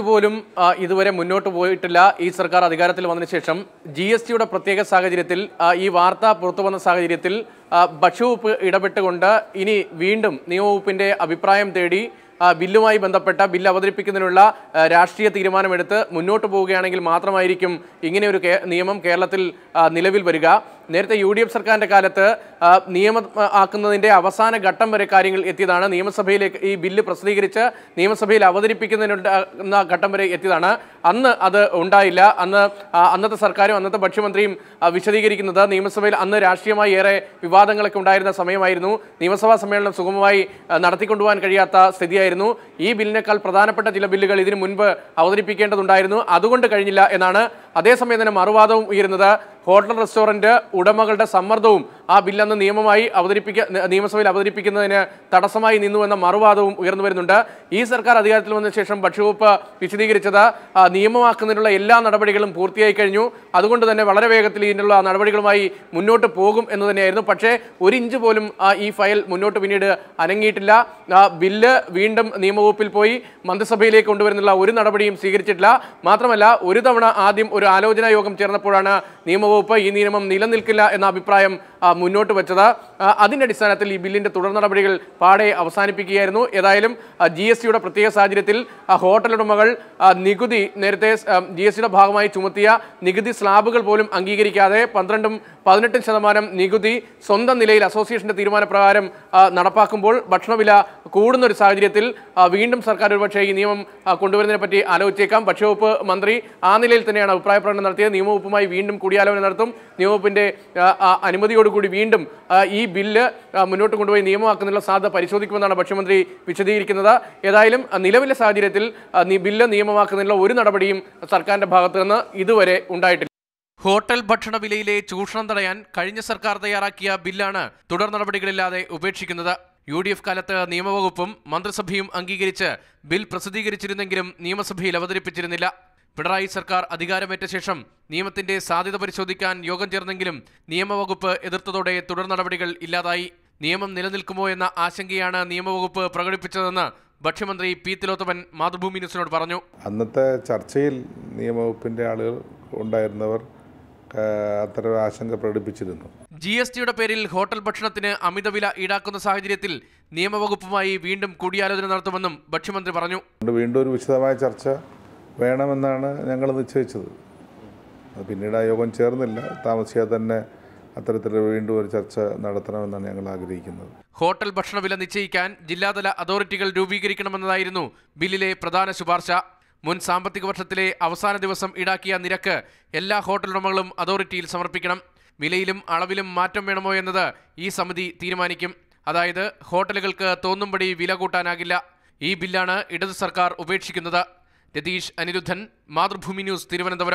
പോലും ആ, ഇതുവരെ മുന്നോട്ട് പോയിട്ടില്ല ഈ സർക്കാർ അധികാരത്തിൽ വന്നതിന് ശേഷം. ജി എസ് ടിയുടെ പ്രത്യേക സാഹചര്യത്തിൽ ഈ വാർത്ത പുറത്തു വന്ന സാഹചര്യത്തിൽ ഭക്ഷ്യവകുപ്പ് ഇടപെട്ടുകൊണ്ട് ഇനി വീണ്ടും നിയമവകുപ്പിന്റെ അഭിപ്രായം തേടി ബില്ലുമായി ബന്ധപ്പെട്ട ബില്ല് അവതരിപ്പിക്കുന്നതിനുള്ള രാഷ്ട്രീയ തീരുമാനമെടുത്ത് മുന്നോട്ട് പോവുകയാണെങ്കിൽ മാത്രമായിരിക്കും ഇങ്ങനെ ഒരു നിയമം കേരളത്തിൽ നിലവിൽ വരിക. നേരത്തെ യു ഡി എഫ് സർക്കാരിന്റെ കാലത്ത് നിയമ ആക്കുന്നതിന്റെ അവസാന ഘട്ടം വരെ കാര്യങ്ങൾ എത്തിയതാണ്. നിയമസഭയിലേക്ക് ഈ ബില്ല് പ്രസിദ്ധീകരിച്ച് നിയമസഭയിൽ അവതരിപ്പിക്കുന്നതിനുണ്ടാകുന്ന ഘട്ടം വരെ എത്തിയതാണ്. അന്ന് അത് ഉണ്ടായില്ല. അന്ന് അന്നത്തെ സർക്കാരും അന്നത്തെ ഭക്ഷ്യമന്ത്രിയും വിശദീകരിക്കുന്നത് നിയമസഭയിൽ അന്ന് രാഷ്ട്രീയമായി ഏറെ വിവാദങ്ങളൊക്കെ ഉണ്ടായിരുന്ന സമയമായിരുന്നു. നിയമസഭാ സമ്മേളനം സുഗമമായി നടത്തിക്കൊണ്ടുപോകാൻ കഴിയാത്ത സ്ഥിതിയായിരുന്നു. ഈ ബില്ലിനേക്കാൾ പ്രധാനപ്പെട്ട ചില ബില്ലുകൾ ഇതിനു മുൻപ് അവതരിപ്പിക്കേണ്ടതുണ്ടായിരുന്നു. അതുകൊണ്ട് കഴിഞ്ഞില്ല എന്നാണ് അതേസമയം തന്നെ മറുവാദവും ഉയരുന്നത്. ഹോട്ടൽ റെസ്റ്റോറന്റ് ഉടമകളുടെ സമ്മർദ്ദവും ആ ബില്ലന്ന് നിയമമായി അവതരിപ്പിക്ക നിയമസഭയിൽ അവതരിപ്പിക്കുന്നതിന് തടസ്സമായി നിന്നുവെന്ന മറുവാദവും ഉയർന്നു വരുന്നുണ്ട്. ഈ സർക്കാർ അധികാരത്തിൽ വന്ന ശേഷം ഭക്ഷ്യവകുപ്പ് വിശദീകരിച്ചത് നിയമമാക്കുന്നതിനുള്ള എല്ലാ നടപടികളും പൂർത്തിയായി കഴിഞ്ഞു. അതുകൊണ്ട് തന്നെ വളരെ വേഗത്തിൽ ഇതിനുള്ള നടപടികളുമായി മുന്നോട്ട് പോകും എന്ന് തന്നെയായിരുന്നു. പക്ഷേ ഒരു ഇഞ്ച് പോലും ഈ ഫയൽ മുന്നോട്ട് പിന്നീട് അനങ്ങിയിട്ടില്ല. ബില്ല് വീണ്ടും നിയമവകുപ്പിൽ പോയി മന്ത്രിസഭയിലേക്ക് കൊണ്ടുവരുന്നുള്ള ഒരു നടപടിയും സ്വീകരിച്ചിട്ടില്ല. മാത്രമല്ല ഒരു തവണ ആദ്യം ഒരു ആലോചനാ യോഗം ചേർന്നപ്പോഴാണ് നിയമവകുപ്പ് ഈ നിയമം നിലനിൽക്കില്ല എന്ന അഭിപ്രായം മുന്നോട്ട് വെച്ചത്. അതിന്റെ അടിസ്ഥാനത്തിൽ ഈ ബില്ലിന്റെ തുടർ നടപടികൾ പാടെ അവസാനിപ്പിക്കുകയായിരുന്നു. ഏതായാലും ജി എസ് ടിയുടെ പ്രത്യേക സാഹചര്യത്തിൽ ഹോട്ടലുടമകൾ നികുതി നേരത്തെ ജി എസ് ടിയുടെ ഭാഗമായി ചുമത്തിയ നികുതി സ്ലാബുകൾ പോലും അംഗീകരിക്കാതെ പന്ത്രണ്ടും പതിനെട്ടും ശതമാനം നികുതി സ്വന്തം നിലയിൽ അസോസിയേഷന്റെ തീരുമാനപ്രകാരം നടപ്പാക്കുമ്പോൾ ഭക്ഷണവില കൂടുന്ന ഒരു സാഹചര്യത്തിൽ വീണ്ടും സർക്കാർ ഒരുപക്ഷെ ഈ നിയമം കൊണ്ടുവരുന്നതിനെ പറ്റി ആലോചിച്ചേക്കാം. ഭക്ഷ്യവകുപ്പ് മന്ത്രി ആ നിലയിൽ തന്നെയാണ് അഭിപ്രായ പ്രകടനം നടത്തിയത്. നിയമവകുപ്പുമായി വീണ്ടും കൂടിയാലോചന നടത്തും. ആ, അനുമതിയോടുകൂടി വീണ്ടും ഈ ബില്ല് മുന്നോട്ട് കൊണ്ടുപോയി നിയമമാക്കുന്നതിനുള്ള സാധ്യത പരിശോധിക്കുമെന്നാണ് ഭക്ഷ്യമന്ത്രി വിശദീകരിക്കുന്നത്. ഏതായാലും നിലവിലെ സാഹചര്യത്തിൽ ബില്ല് നിയമമാക്കുന്നതിനുള്ള ഒരു നടപടിയും സർക്കാരിന്റെ ഭാഗത്തു നിന്ന് ഇതുവരെ ഉണ്ടായിട്ടില്ല. ഹോട്ടൽ ഭക്ഷണ വിലയിലെ ചൂഷണം തടയാൻ കഴിഞ്ഞ സർക്കാർ തയ്യാറാക്കിയ ബില്ലാണ് തുടർ നടപടികളില്ലാതെ ഉപേക്ഷിക്കുന്നത്. യു ഡി എഫ് കാലത്ത് നിയമവകുപ്പും മന്ത്രിസഭയും അംഗീകരിച്ച് ബിൽ പ്രസിദ്ധീകരിച്ചിരുന്നെങ്കിലും നിയമസഭയിൽ അവതരിപ്പിച്ചിരുന്നില്ല. പിണറായി സർക്കാർ അധികാരമേറ്റ ശേഷം നിയമത്തിന്റെ സാധ്യത പരിശോധിക്കാൻ യോഗം ചേർന്നെങ്കിലും നിയമവകുപ്പ് എതിർത്തതോടെ തുടർ നടപടികൾ ഇല്ലാതായി. നിയമം നിലനിൽക്കുമോ എന്ന ആശങ്കയാണ് നിയമവകുപ്പ് പ്രകടിപ്പിച്ചതെന്ന് ഭക്ഷ്യമന്ത്രി പി തിലോത്തമൻ മാതൃഭൂമി ന്യൂസിനോട് പറഞ്ഞു. അന്നത്തെ ചർച്ചയിൽ നിയമവകുപ്പിന്റെ ആളുകൾ ഉണ്ടായിരുന്നവർ അത്തരം ആശങ്ക പ്രകടിപ്പിച്ചിരുന്നു. ജി എസ് ടിയുടെ പേരിൽ ഹോട്ടൽ ഭക്ഷണത്തിന് അമിതവില ഈടാക്കുന്ന സാഹചര്യത്തിൽ നിയമവകുപ്പുമായി വീണ്ടും കൂടിയാലോചന നടത്തുമെന്നും ഭക്ഷ്യമന്ത്രി പറഞ്ഞു. വീണ്ടും ഒരു വിശദമായ ചർച്ച വേണമെന്നാണ് ഞങ്ങൾ നിശ്ചയിച്ചത്. പിന്നീട് ആ യോഗം ചേർന്നില്ല. താമസിയാതെ തന്നെ അത്തരത്തിൽ വീണ്ടും ഒരു ചർച്ച നടത്തണമെന്നാണ് ഞങ്ങൾ ആഗ്രഹിക്കുന്നത്. ഹോട്ടൽ ഭക്ഷണ വില നിശ്ചയിക്കാൻ ജില്ലാതല അതോറിറ്റികൾ രൂപീകരിക്കണമെന്നതായിരുന്നു ബില്ലിലെ പ്രധാന ശുപാർശ. മുൻ സാമ്പത്തിക വർഷത്തിലെ അവസാന ദിവസം ഈടാക്കിയ നിരക്ക് എല്ലാ ഹോട്ടൽ ഉടമകളും അതോറിറ്റിയിൽ സമർപ്പിക്കണം. വിലയിലും അളവിലും മാറ്റം വേണമോ എന്നത് ഈ സമിതി തീരുമാനിക്കും. അതായത് ഹോട്ടലുകൾക്ക് തോന്നുംപടി വില കൂട്ടാനാകില്ല. ഈ ബില്ലാണ് ഇടതു സർക്കാർ ഉപേക്ഷിക്കുന്നത്. രതീഷ് അനിരുദ്ധൻ മാതൃഭൂമി ന്യൂസ് തിരുവനന്തപുരം.